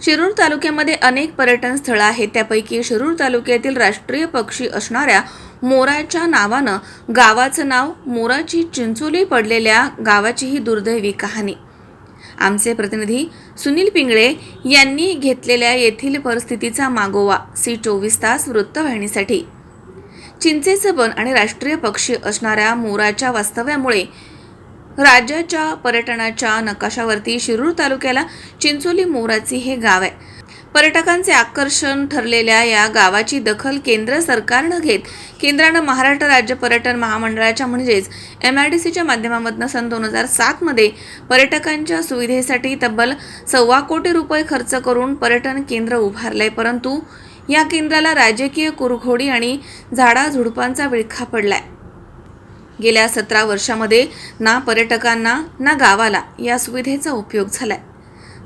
शिरूर तालुक्यामध्ये अनेक पर्यटन स्थळं आहेत. त्यापैकी शिरूर तालुक्यातील राष्ट्रीय पक्षी असणाऱ्या मोराच्या नावानं गावाचं नाव मोराची चिंचोली पडलेल्या गावाची ही दुर्दैवी कहाणी. आमचे प्रतिनिधी सुनील पिंगळे यांनी घेतलेल्या येथील परिस्थितीचा मागोवा सी चोवीस तास वृत्तवाहिनीसाठी. चिंचेचं बन आणि राष्ट्रीय पक्षी असणाऱ्या मोराच्या वास्तव्यामुळे राज्याच्या पर्यटनाच्या नकाशावरती शिरूर तालुक्याला चिंचोली मोराची हे गाव आहे. पर्यटकांचे आकर्षण ठरलेल्या या गावाची दखल केंद्र सरकारनं घेत केंद्रानं महाराष्ट्र राज्य पर्यटन महामंडळाच्या म्हणजेच एम आय डी सीच्या माध्यमामधनं सन दोन हजार सातमध्ये पर्यटकांच्या सुविधेसाठी तब्बल सव्वा कोटी रुपये खर्च करून पर्यटन केंद्र उभारलंय. परंतु या केंद्राला राजकीय कुरघोडी आणि झाडाझुडपांचा विळखा पडलाय. गेल्या सतरा वर्षामध्ये ना पर्यटकांना ना गावाला या सुविधेचा उपयोग झालाय.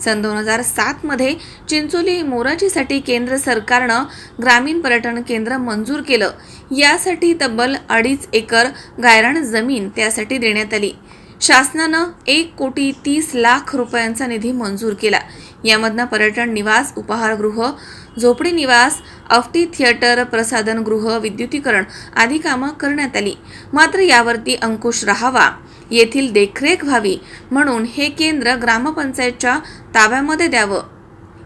सन दोन हजार सातमध्ये चिंचोली मोराजीसाठी केंद्र सरकारनं ग्रामीण पर्यटन केंद्र मंजूर केलं. यासाठी तब्बल अडीच एकर गायरान जमीन त्यासाठी देण्यात आली. शासनानं एक कोटी तीस लाख रुपयांचा निधी मंजूर केला. यामधनं पर्यटन निवास उपाहारगृह झोपडी निवास अफटी थिएटर प्रसाधनगृह विद्युतीकरण आदी कामं करण्यात आली. मात्र यावरती अंकुश राहावा येथील देखरेख व्हावी म्हणून हे केंद्र ग्रामपंचायतच्या ताब्यामध्ये द्यावं.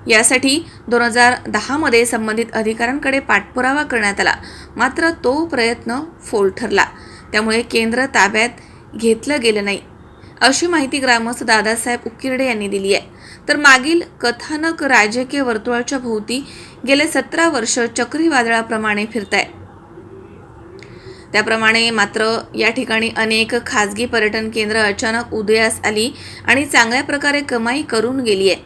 यासाठी दोन हजार दहामध्ये संबंधित अधिकाऱ्यांकडे पाठपुरावा करण्यात आला. मात्र तो प्रयत्न फोल ठरला. त्यामुळे केंद्र ताब्यात घेतलं गेलं नाही. अशी माहिती ग्रामस्थ दादासाहेब उकिरडे यांनी दिली आहे. तर मागील कथानक राजकीय वर्तुळाच्या भोवती गेले सतरा वर्ष चक्रीवादळाप्रमाणे फिरत आहे त्याप्रमाणे मात्र या ठिकाणी अनेक खाजगी पर्यटन केंद्र अचानक उदयास आली आणि चांगल्या प्रकारे कमाई करून गेली आहे.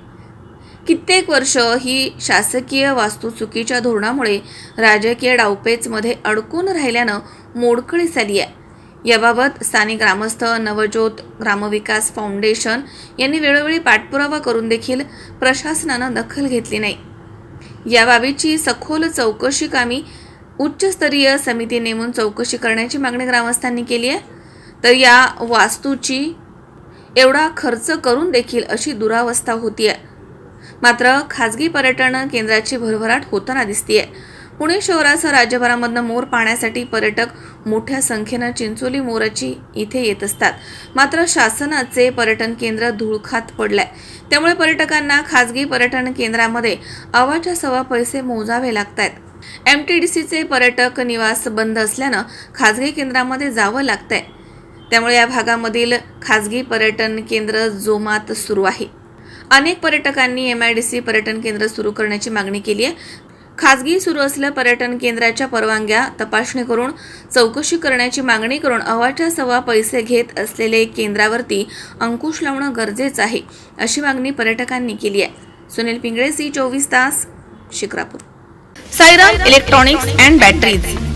कित्येक वर्ष ही शासकीय वास्तू चुकीच्या धोरणामुळे राजकीय डावपेचमध्ये अडकून राहिल्यानं मोडकळीस आली आहे. याबाबत स्थानिक ग्रामस्थ नवज्योत ग्रामविकास फाउंडेशन यांनी वेळोवेळी पाठपुरावा करून देखील प्रशासनानं दखल घेतली नाही. याबाबीची सखोल चौकशी कामी उच्चस्तरीय समिती नेमून चौकशी करण्याची मागणी ग्रामस्थांनी केली आहे. तर या वास्तूची एवढा खर्च करून देखील अशी दुरावस्था होती आहे मात्र खाजगी पर्यटन केंद्राची भरभराट होताना दिसतीये. पुणे शहरासह राज्यभरामधनं मोर पाहण्यासाठी पर्यटक मोठ्या संख्येनं चिंचोली मोराची इथे येत असतात. मात्र शासनाचे पर्यटन केंद्र धुळखात पडलंय. त्यामुळे पर्यटकांना खाजगी पर्यटन केंद्रामध्ये अवाच्या सव्वा पैसे मोजावे लागत आहेत एम टी डी सीचे पर्यटक निवास बंद असल्यानं खाजगी केंद्रामध्ये जावं लागतंय. त्यामुळे या भागामधील खाजगी पर्यटन केंद्र जोमात सुरू आहे. अनेक पर्यटकांनी एम आय डी सी पर्यटन केंद्र सुरू करण्याची मागणी केली आहे खाजगी सुरू असलेल्या पर्यटन केंद्राच्या परवानग्या तपासणी करून चौकशी करण्याची मागणी करून अवाच्या सव्वा पैसे घेत असलेले केंद्रावरती अंकुश लावणं गरजेचं आहे अशी मागणी पर्यटकांनी केली आहे. सुनील पिंगळे सी चोवीस तास Shikrapur. Sairam electronics and batteries.